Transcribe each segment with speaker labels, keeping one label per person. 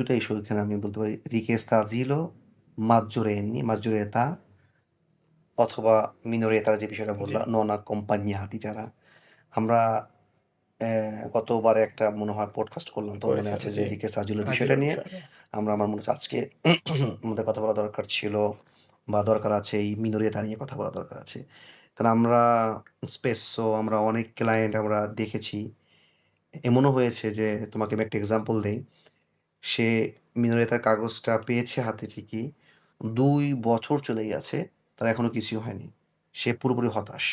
Speaker 1: 2টা ইস্যু এখানে আমি বলতে পারি richiesta asilo maggiorenni, maggiore età অথবা minore età যে বিষয়টা। বললাম কোম্পানি হাতি যারা। আমরা গতবারে একটা মনে হয় পডকাস্ট করলাম। তোমার মনে আছে যে richiesta asilo-র বিষয়টা নিয়ে। আমরা আমার মনে হচ্ছে আজকে আমাদের কথা বলা দরকার ছিল বা দরকার আছে এই minore età নিয়ে কথা বলা দরকার আছে। কারণ আমরা spesso আমরা অনেক ক্লায়েন্ট আমরা দেখেছি। এমনও হয়েছে যে তোমাকে আমি একটা এক্সাম্পল দেই। সে minore età র কাগজটা পেয়েছে হাতে ঠিকই। দুই বছর চলে গেছে। তার এখনও কিছুই হয়নি। সে পুরোপুরি হতাশ।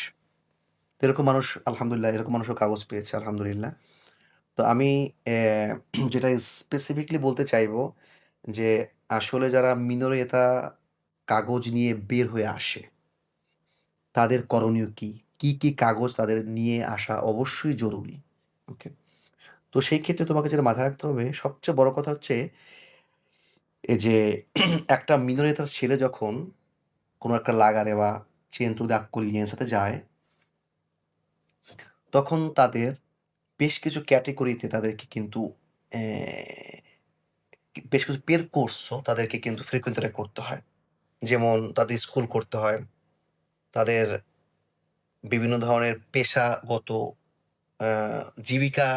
Speaker 1: এরকম মানুষ আলহামদুলিল্লাহ এরকম মানুষও কাগজ পেয়েছে আলহামদুলিল্লাহ। তো আমি যেটা স্পেসিফিকলি বলতে চাইব যে আসলে যারা minore età কাগজ নিয়ে বের হয়ে আসে তাদের করণীয় কি? কি, কি কাগজ তাদের নিয়ে আসা অবশ্যই জরুরি। ওকে? তো সেই ক্ষেত্রে তোমাকে যেটা মাথায় রাখতে হবে, সবচেয়ে বড় কথা হচ্ছে এই যে একটা minore età ছেলে যখন কোনো একটা লাগা-রে বা centro di accoglienza-তে যায়, তখন তাদের বেশ কিছু ক্যাটেগরিতে তাদেরকে কিন্তু বেশ কিছু পের কোর্সও তাদেরকে কিন্তু frequentare করতে হয়। যেমন তাদের স্কুল করতে হয়। তাদের বিভিন্ন ধরনের পেশাগত জীবিকা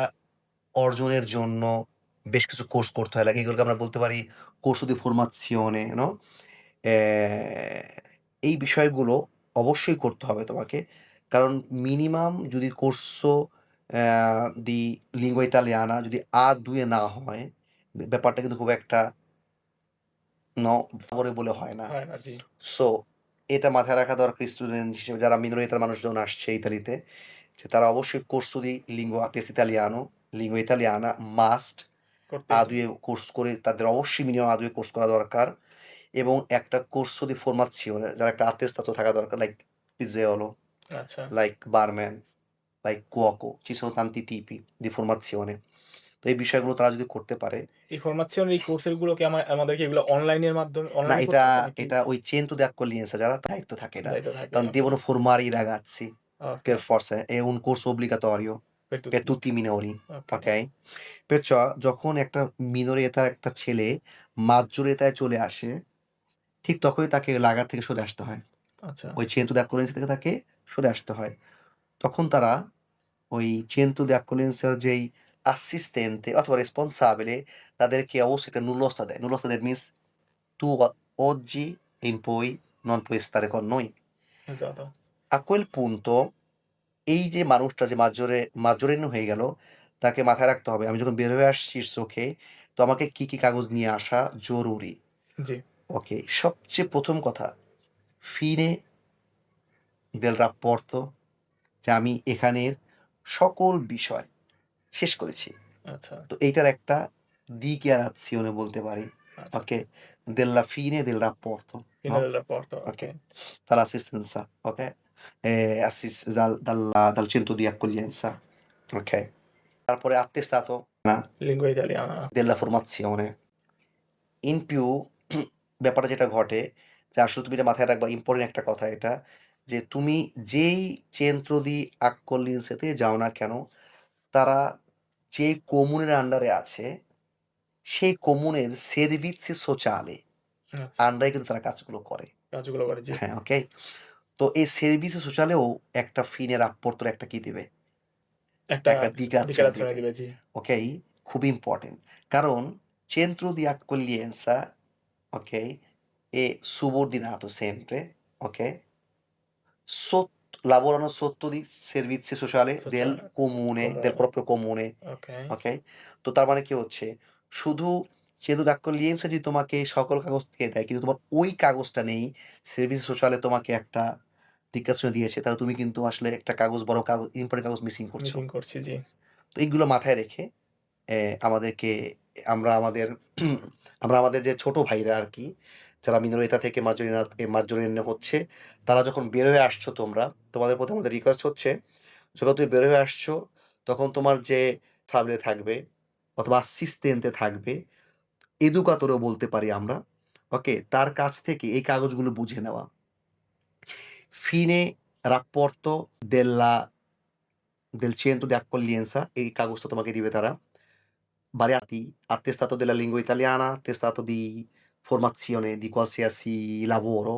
Speaker 1: অর্জনের জন্য বেশ কিছু কোর্স করতে হয়। লাইক এগুলোকে আমরা বলতে পারি di formazione, no? অ্যা এই বিষয়গুলো অবশ্যই করতে হবে তোমাকে। কারণ মিনিমাম যদি অ্যা di lingua italiana যদি আ দুয়ে না হয় ব্যাপারটা কিন্তু খুব একটা no favorevole হয় না।
Speaker 2: হয় না,
Speaker 1: সো এটা মাথায় রাখা দরকার স্টুডেন্ট হিসেবে যারা età মানুষজন আসছে ইতালিতে যে তারা অবশ্যই corso di lingua test italiano, lingua italiana must আদুয়ে course করে তাদের অবশ্যই মিনিমাম আদুয়ে কোর্স করা দরকার। এবং একটা corso di formazione যার একটা attestato থাকা দরকার লাইক
Speaker 2: আচ্ছা।
Speaker 1: Like barman, like ci sono tanti tipi di formazione তো এই বিষয়গুলো তারা যদি করতে পারে
Speaker 2: এই ফরমাশন এই কোর্সেরগুলো কি আমাদেরকে এগুলো অনলাইনের মাধ্যমে
Speaker 1: না এটা? এটা ওই centro di accoglienza যারা দায়িত্ব থাকে
Speaker 2: থাকে,
Speaker 1: কারণ i ragazzi
Speaker 2: okay.
Speaker 1: per forza, è un corso obbligatorio
Speaker 2: per tutti,
Speaker 1: per tutti যখন একটা মিনোরিয়েতার একটা ছেলে মাজ্জোরিয়েতায় চলে আসে ঠিক তখনই তাকে লাগার থেকে সরে আসতে হয়।
Speaker 2: আচ্ছা।
Speaker 1: ওই চেন্তু দ্যাকুলেন্স থেকে তাকে সরে আসতে হয়। তখন তারা ওই চেন্তু দ্যাকুলেন্সের যেই অ্যাসিস্ট্যান্টে অথবা রেসপন্সাবেলে তাদেরকে অবশ্যই একটা নুলস্তা দেয়। নুলস্তা দেয় মিনস টু ও জি ইন পই নন পই স্তারে
Speaker 2: কর
Speaker 1: নই। আকুয়েল পুন্ত এই যে মানুষটা যে maggiore maggiorenni হয়ে গেল তাকে মাথায় রাখতে হবে আমি যখন বের হয়ে আসছি চোখে তো আমাকে কি, কি কাগজ নিয়ে আসা জরুরি। ওকে। সবচেয়ে প্রথম কথা ফিনে del rapporto যে আমি এখানের সকল বিষয় শেষ করেছি।
Speaker 2: আচ্ছা।
Speaker 1: তো এইটার একটা দিক dichiarazione বলতে পারি।
Speaker 2: আচ্ছা।
Speaker 1: Okay? Fine no?
Speaker 2: del rapporto,
Speaker 1: okay.
Speaker 2: Okay.
Speaker 1: dall'assistenza, okay? Ehm, assis dal dalla dal centro di accoglienza, okay? তারপরে attestato না
Speaker 2: Lingua italiana.
Speaker 1: della formazione. in più ব্যাপারটা যেটা ঘটে যে আসলে তুমি এটা মাথায় রাখবা ইম্পোর্টেন্ট একটা কথা এটা যে তুমি যেই centro di accoglienza-তে যাও না কেন তারা যে কমিউনের আন্ডারে আছে সেই কমিউনের servizi sociali
Speaker 2: আচ্ছা।
Speaker 1: আন্ডারে কিন্তু তারা কাজগুলো করে।
Speaker 2: কাজগুলো করে, জি।
Speaker 1: হ্যাঁ, ওকে? তো এই সার্ভিসে শোচালেও একটা ফিনের আপ্পর্তর একটা কি দিবে?
Speaker 2: একটা
Speaker 1: ওকে খুব ইম্পর্টেন্ট কারণ চেন্ত্র দিয়া কলিয়েন্সা ওকে এ সুবর্দিনাত সেমপ্রে ওকে সত লাবরানো সত্য দি সার্ভিসে
Speaker 2: শোচালে
Speaker 1: দেল কমুনে
Speaker 2: দেল
Speaker 1: প্রপ্র কমুনে
Speaker 2: ওকে
Speaker 1: তো তার মানে কি হচ্ছে? শুধু যেহেতু ডাক্তার লিয়েন্সে যদি তোমাকে সকল কাগজ দিয়ে দেয় কিন্তু তোমার ওই কাগজটা নেই সার্ভিস সোশ্যালে তোমাকে একটা dichiarazione দিয়েছে তাহলে তুমি কিন্তু আসলে একটা কাগজ বড় কাগজ ইম্পোর্টেন্ট কাগজ মিসিং করছ।
Speaker 2: করছি, জি।
Speaker 1: তো এইগুলো মাথায় রেখে আমাদেরকে আমরা আমাদের আমরা আমাদের যে ছোট ভাইরা আর কি যারা età থেকে এ maggiorenni হচ্ছে তারা যখন বের হয়ে আসছো তোমরা তোমাদের প্রতি আমাদের রিকোয়েস্ট হচ্ছে যখন তুমি বের হয়ে আসছো তখন তোমার যে সাবলে থাকবে অথবা assistente থাকবে educatore ও বলতে পারি আমরা। ওকে? তার কাছ থেকে এই কাগজগুলো বুঝে নেওয়া। Fine rapporto della del centro di accoglienza এই কাগজটা তোমাকে দিবে তারা। variati, attestato della lingua italiana, attestato di formazione di qualsiasi lavoro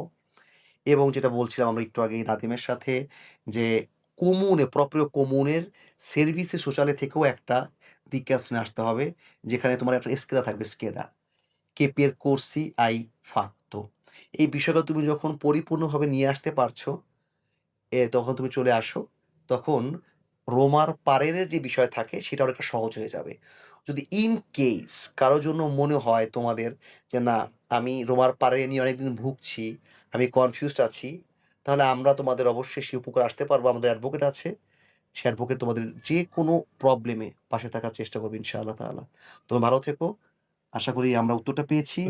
Speaker 1: এবং যেটা বলছিলাম আমরা একটু আগেই নাদিমের সাথে যে কমুনে, proprio কমুনের servizi sociale থেকেও একটা দিকজ্ঞাসনে আসতে হবে। যেখানে তোমার একটা scheda থাকবে scheda, che percorsi hai fatto এই বিষয়টা তুমি যখন পরিপূর্ণভাবে নিয়ে আসতে পারছ, এ তখন তুমি চলে আসো। তখন রোমার পারের যে বিষয় থাকে সেটা অনেকটা সহজ হয়ে যাবে। যদি ইন কেস কারোর জন্য মনে হয় তোমাদের যে না আমি রোমার পারে নিয়ে অনেকদিন ভুগছি, আমি কনফিউজড আছি, তাহলে আমরা তোমাদের অবশ্যই সে উপকার আসতে পারব। আমাদের অ্যাডভোকেট আছে। সে অ্যাডভোকেট তোমাদের যে কোনো প্রবলেমে পাশে থাকার চেষ্টা করবে ইনশাআল্লাহ তাআলা। তোমরা ভালো থেকো। আশা করি আমরা উত্তরটা পেয়েছি।